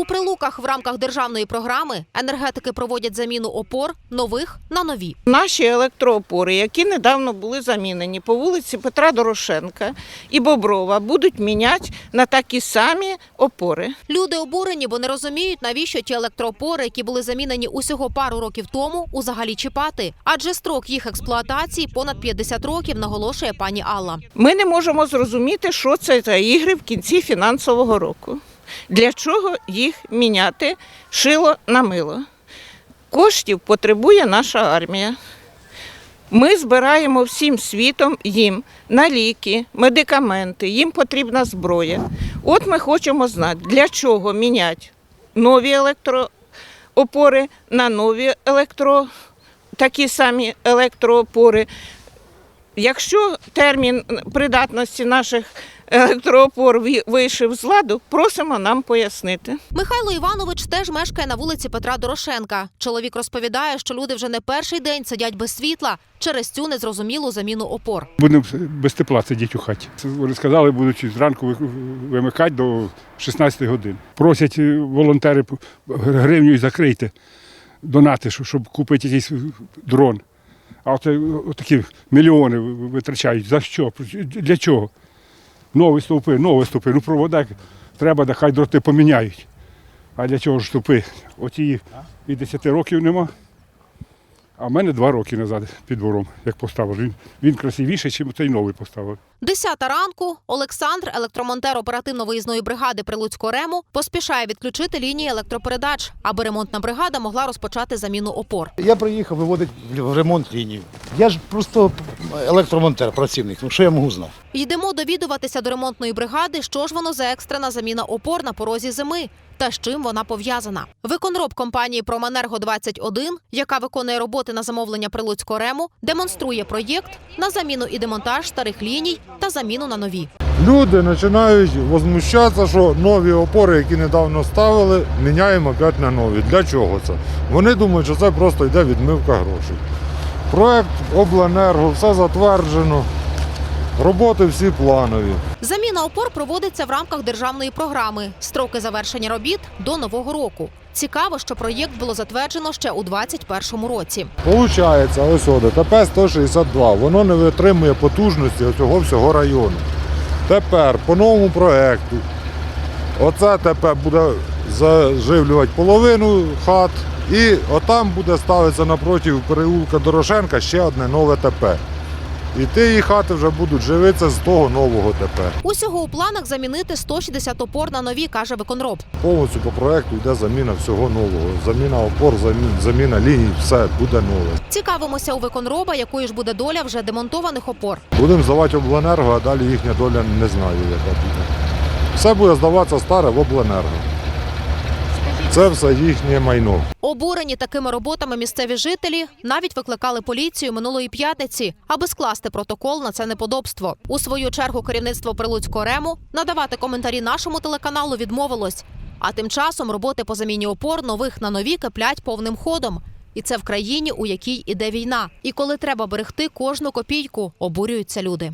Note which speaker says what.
Speaker 1: У прилуках в рамках державної програми енергетики проводять заміну опор нових на нові.
Speaker 2: Наші електроопори, які недавно були замінені по вулиці Петра Дорошенка і Боброва, будуть міняти на такі самі опори.
Speaker 1: Люди обурені, бо не розуміють, навіщо ті електроопори, які були замінені усього пару років тому, узагалі чіпати. Адже строк їх експлуатації понад 50 років, наголошує пані Алла.
Speaker 2: Ми не можемо зрозуміти, що це за ігри в кінці фінансового року. Для чого їх міняти шило на мило? Коштів потребує наша армія. Ми збираємо всім світом їм на ліки, медикаменти, їм потрібна зброя. От ми хочемо знати, для чого міняти нові електроопори на нові електро, такі самі електроопори. Якщо термін придатності наших електроопор вийшов з ладу, просимо нам пояснити.
Speaker 1: Михайло Іванович теж мешкає на вулиці Петра Дорошенка. Чоловік розповідає, що люди вже не перший день сидять без світла через цю незрозумілу заміну опор.
Speaker 3: Будемо без тепла сидіти у хаті. Вони сказали, будуть зранку вимикати до 16 годин. Просять е, волонтери гривню закрийте, донати, щоб купити якийсь дрон. А от такі мільйони витрачають. За що? Для чого? Нові стовпи, нові стовпи. Ну провода треба, да хай дроти поміняють. А для чого ж стовпи? Оці і 10 років нема. А в мене два роки назад під двором, як поставив. Він, він красивіший, ніж цей новий поставив.
Speaker 1: Десята ранку Олександр, електромонтер оперативно-виїзної бригади Прилуцького рему, поспішає відключити лінії електропередач, аби ремонтна бригада могла розпочати заміну опор.
Speaker 4: Я приїхав виводити в ремонт лінію. Я ж просто електромонтер, працівник. Ну що я можу знати?
Speaker 1: Йдемо довідуватися до ремонтної бригади, що ж воно за екстрена заміна опор на порозі зими. Та з чим вона пов'язана? Виконроб компанії Променерго 21 яка виконує роботи на замовлення Прилуцького рему, демонструє проєкт на заміну і демонтаж старих ліній та заміну на нові.
Speaker 5: Люди починають возмущатися, що нові опори, які недавно ставили, міняємо опять на нові. Для чого це? Вони думають, що це просто йде відмивка грошей. Проект обленерго, все затверджено, роботи всі планові.
Speaker 1: Заміна опор проводиться в рамках державної програми. Строки завершення робіт до нового року. Цікаво, що проєкт було затверджено ще у 2021 році.
Speaker 5: Получається, ось ДТП 162, воно не витримує потужності цього всього району. Тепер по новому проекту оце ТП буде заживлювати половину хат, і отам буде ставитися напроти переулка Дорошенка ще одне нове ТП. І ті хати вже будуть живитися з того нового ТП.
Speaker 1: Усього у планах замінити 160 опор на нові, каже виконроб.
Speaker 5: Повністю по проекту йде заміна всього нового. Заміна опор, замі- заміна ліній, все буде нове.
Speaker 1: Цікавимося у виконроба, якою ж буде доля вже демонтованих опор.
Speaker 5: Будемо здавати обленерго, а далі їхня доля не знаю, яка буде. Все буде здаватися старе в обленерго. Це все їхнє майно.
Speaker 1: Обурені такими роботами місцеві жителі навіть викликали поліцію минулої п'ятниці, аби скласти протокол на це неподобство. У свою чергу керівництво Прилуцького рему надавати коментарі нашому телеканалу відмовилось. А тим часом роботи по заміні опор нових на нові киплять повним ходом. І це в країні, у якій іде війна. І коли треба берегти кожну копійку, обурюються люди.